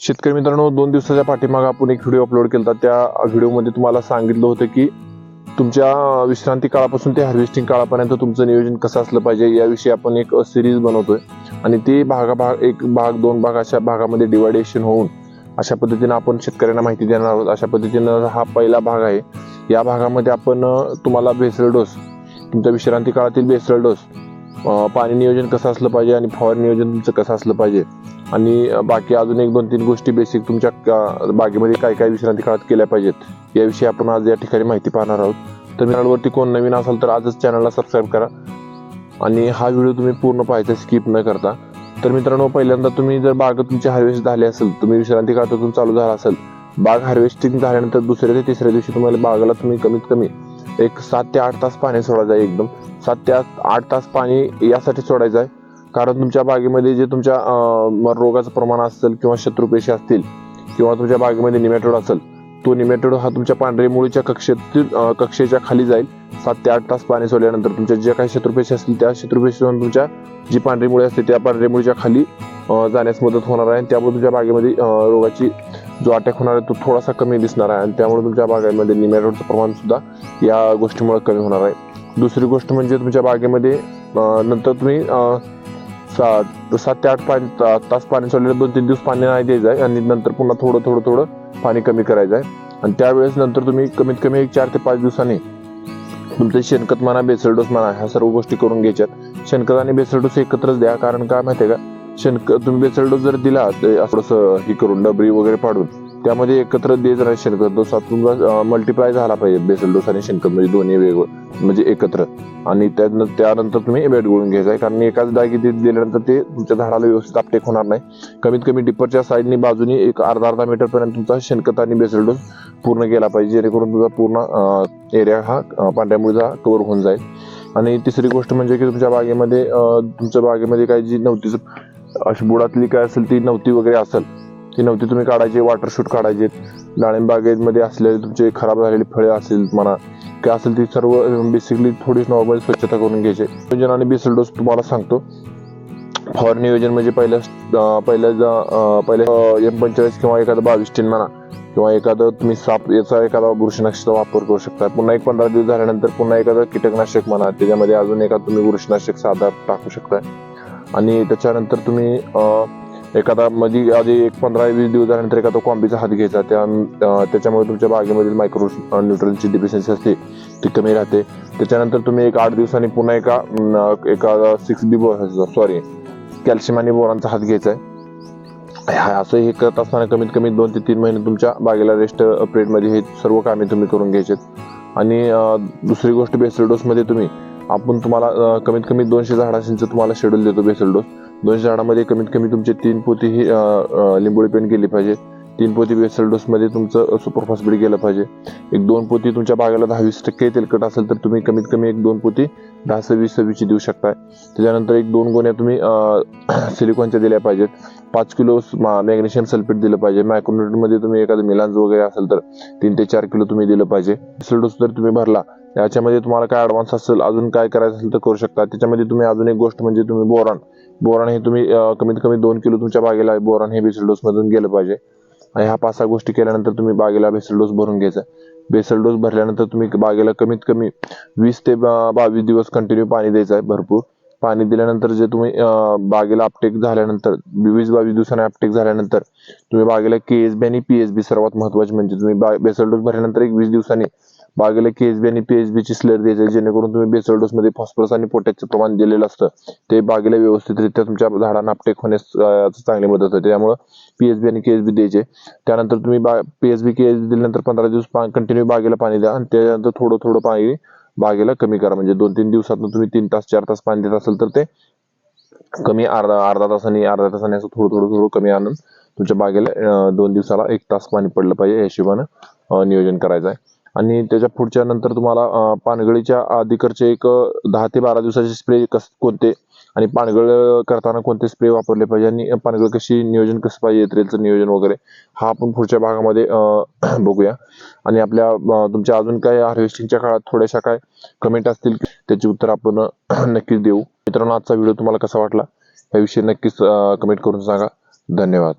शेतकरी मित्रांनो दोन दिवसाच्या पाठीमाग आपण एक व्हिडिओ अपलोड केला होता. त्या व्हिडिओमध्ये तुम्हाला सांगितलं होतं की तुमच्या विश्रांती काळापासून ते हार्वेस्टिंग काळापर्यंत तुमचं नियोजन कसं असलं पाहिजे याविषयी आपण एक सिरीज बनवतोय. आणि ते भागा भाग एक भाग दोन भाग अशा भागामध्ये डिवायडेशन होऊन अशा पद्धतीनं आपण शेतकऱ्यांना माहिती देणार आहोत. अशा पद्धतीनं हा पहिला भाग आहे. या भागामध्ये आपण तुम्हाला बेसळ डोस तुमच्या विश्रांती काळातील बेसळ डोस पाणी नियोजन कसं असलं पाहिजे आणि फवारणी नियोजन तुमचं कसं असलं पाहिजे? आणि बाकी अजून एक दोन तीन गोष्टी बेसिक तुमच्या का- बागेमध्ये काय काय विश्रांती काळात केल्या पाहिजेत? याविषयी आपण आज या ठिकाणी माहिती पाहणार आहोत. तर चॅनलवरती कोण नवीन असाल तर आजच चॅनलला सबस्क्राईब करा. आणि हा व्हिडिओ तुम्ही पूर्ण पाहायचा स्किप न करता. तर मित्रांनो पहिल्यांदा तुम्ही जर बाग तुमची हार्वेस्ट झाली असेल तुम्ही विश्रांती काळातून चालू झाला असेल बाग हार्वेस्टिंग झाल्यानंतर दुसऱ्या ते तिसऱ्या दिवशी तुम्हाला बागाला तुम्ही कमीत कमी एक सात ते आठ तास पाणी सोडायचं आहे एकदम. सात ते आठ आठ तास पाणी यासाठी सोडायचं आहे. कारण तुमच्या बागेमध्ये जे तुमच्या रोगाचं प्रमाण असेल किंवा शत्रुपेशी असतील किंवा तुमच्या बागेमध्ये निमॅटोड असेल तो निमॅटोड हा तुमच्या पांढरे मुळीच्या कक्षेतील कक्षेच्या खाली जाईल. सात ते आठ तास पाणी सोडल्यानंतर तुमच्या ज्या काही शत्रुपेशी असतील त्या शत्रुपेशीतून तुमच्या जी पांढरी मुळी असते त्या पांढरी मुळीच्या खाली जाण्यास मदत होणार आहे. आणि त्यामुळे तुमच्या बागेमध्ये रोगाची जो अटॅक होणार आहे तो थोडासा कमी दिसणार आहे. आणि त्यामुळे तुमच्या बागेमध्ये निमॅटोडचं प्रमाण सुद्धा या गोष्टीमुळे कमी होणार आहे. दुसरी गोष्ट म्हणजे तुमच्या बागेमध्ये नंतर तुम्ही सात सात ते आठ पाणी तास पाणी सोडलेलं दोन तीन दिवस पाणी नाही द्यायचं आहे. आणि नंतर पुन्हा थोडं थोडं थोडं पाणी कमी करायचं आहे. आणि त्यावेळेस नंतर तुम्ही कमीत कमी एक चार ते पाच दिवसांनी तुमचं शेणखत म्हणा बेसळ डोस म्हणा ह्या सर्व गोष्टी करून घ्यायच्यात. शेणखत आणि बेसळ डोस एकत्रच द्या. कारण काय माहिती आहे का? शेणख तुम्ही बेसळ डोस जर दिला ते असं थोडंसं हे करून डबरी वगैरे पाडून त्यामध्ये एकत्र देत राहा शेणखत. डोस तुमचा मल्टिप्लाय झाला पाहिजे बेसल डोस आणि शेणखत म्हणजे दोन्ही वेगळं म्हणजे एकत्र. आणि त्यानंतर त्यानंतर तुम्ही बेड गोळून घ्यायचा आहे कारण एकाच डागी ते दिल्यानंतर ते तुमच्या झाडाला व्यवस्थित आपटेक होणार नाही. कमीत कमी डिपरच्या साईडनी बाजूनी एक अर्धा अर्धा मीटर पर्यंत तुमचा शेणखत आणि बेसल डोस पूर्ण केला पाहिजे जेणेकरून तुमचा पूर्ण एरिया हा पांढऱ्यामुळेचा कवर कव्हर होऊन जाईल. आणि तिसरी गोष्ट म्हणजे की तुमच्या बागेमध्ये तुमच्या बागेमध्ये काही जी नव्हतीच अशी बुडातली काय असेल ती नव्हती वगैरे असेल. ती नव्हती तुम्ही काढायची वॉटर शूट काढायचे. डाळिंब बागेमध्ये असलेले तुमचे खराब झालेली फळे असेल म्हणा काय असेल ती सर्व बेसिकली थोडी नॉर्मल स्वच्छता करून घ्यायचे. नियोजन आणि बेसल डोस तुम्हाला सांगतो. फॉर नियोजन म्हणजे पहिल्या पहिल्या पहिले पहिल्या एम पंचेचाळीस किंवा एखादा बावीस टीन म्हणा किंवा एखादं तुम्ही साप याचा एखादा बुरशीनाशकचा वापर करू शकता. पुन्हा एक पंधरा दिवस झाल्यानंतर पुन्हा एखादं कीटकनाशक म्हणा त्याच्यामध्ये अजून एखादं तुम्ही बुरशीनाशक साधा टाकू शकता. आणि त्याच्यानंतर तुम्ही एखादा म्हणजे आधी एक पंधरा वीस दिवस झाल्यानंतर एखादा कॉम्बीचा हात घ्यायचा त्या त्याच्यामुळे तुमच्या बागेमधील मायक्रो न्यूट्रलची डिफिशियन्सी असते ती कमी राहते. त्याच्यानंतर तुम्ही एक आठ दिवसांनी पुन्हा एका एखादा एका सिक्स बी सॉरी कॅल्शियम आणि बोरांचा हात घ्यायचा आहे. असं हे करत असताना कमीत कमी दोन ते तीन महिने तुमच्या बागेला रेस्ट पिरियडमध्ये हे सर्व कामे तुम्ही करून घ्यायचे आणि दुसरी गोष्ट बेसल तुम्ही आपण तुम्हाला कमीत कमी दोनशे झाडांचं तुम्हाला शेड्यूल देतो बेसल डोस दोनशे झाडामध्ये कमीत कमी तुमचे तीन पोती ही लिंबोळी पेन गेली पाहिजे. तीन पोती बेसल डोसमध्ये तुमचं सुपर केलं गेलं पाहिजे. एक दोन पोती तुमच्या बागेला दहा वीस टक्के तेलकट असेल तर तुम्ही कमीत कमी एक दोन पोती दहा सव्वीस सव्वीसची देऊ शकताय. त्याच्यानंतर एक दोन गोण्या तुम्ही सिलिकॉनच्या दिल्या पाहिजेत. पाच किलो मॅग्नेशियम सल्फेट दिलं पाहिजे. मायक्रोन्युटमध्ये तुम्ही एखादं मिलांज वगैरे असेल तर तीन ते चार किलो तुम्ही दिलं पाहिजे. डोस जर तुम्ही भरला याच्यामध्ये तुम्हाला काय ॲडव्हान्स असेल अजून काय करायचं असेल तर करू शकता. त्याच्यामध्ये तुम्ही अजून एक गोष्ट म्हणजे तुम्ही बोरॉन. बोरॉन हे तुम्ही कमीत कमी दोन किलो तुमच्या बागेला बोरान हे बेसल डोसमधून गेलं पाहिजे. आणि ह्या पाच सहा गोष्टी केल्यानंतर तुम्ही बागेला बेसल डोस भरून घ्यायचा. बेसल डोस भरल्यानंतर तुम्ही बागेला कमीत कमी वीस ते बावीस दिवस कंटिन्यू पाणी द्यायचं आहे भरपूर. पाणी दिल्यानंतर जे तुम्ही बागेला अपटेक झाल्यानंतर वीस बावीस दिवसांनी अपटेक झाल्यानंतर तुम्ही बागेला केएसबी आणि पीएसबी सर्वात महत्त्वाचे म्हणजे तुम्ही बेसल डोस भरल्यानंतर एक वीस दिवसांनी बागेला केएसबी आणि पीएचबी ची स्लेट द्यायची जेणेकरून तुम्ही बेसल डोस मध्ये फॉस्फरस आणि पोटॅशचं प्रमाण दिलेलं असतं. ते बागेला व्यवस्थितरित्या तुमच्या झाडांना अपटेक होण्यास चांगली मदत होते. त्यामुळे पीएचबी आणि केएसबी द्यायचे. त्यानंतर तुम्ही पीएचबी केएसबी दिल्यानंतर पंधरा दिवस कंटिन्यू बागेला पाणी द्या आणि त्यानंतर थोडं थोडं पाणी बागेला कमी करा. म्हणजे दोन तीन दिवसात तुम्ही तीन तास चार तास पाणी देत असेल तर ते कमी अर्धा अर्धा तासाने अर्धा तासाने असं थोडं थोडं थोडं कमी आणून तुमच्या बागेला दोन दिवसाला एक तास पाणी पडलं पाहिजे या हिशोबानं नियोजन करायचं आहे. आणि त्याच्या पुढच्या नंतर तुम्हाला पानगळीच्या अधिकरचे एक दहा ते बारा दिवसाचे स्प्रे कस कोणते आणि पानगळ करताना कोणते स्प्रे वापरले पाहिजे आणि पानगळ कशी नियोजन कसं पाहिजे रेलचं नियोजन वगैरे हा आपण पुढच्या भागामध्ये बघूया. आणि आपल्या तुमच्या अजून काय हार्वेस्टिंगच्या काळात थोड्याशा काय कमेंट असतील त्याची उत्तर आपण नक्कीच देऊ. मित्रांनो आजचा व्हिडिओ तुम्हाला कसा वाटला याविषयी नक्कीच कमेंट करून सांगा. धन्यवाद.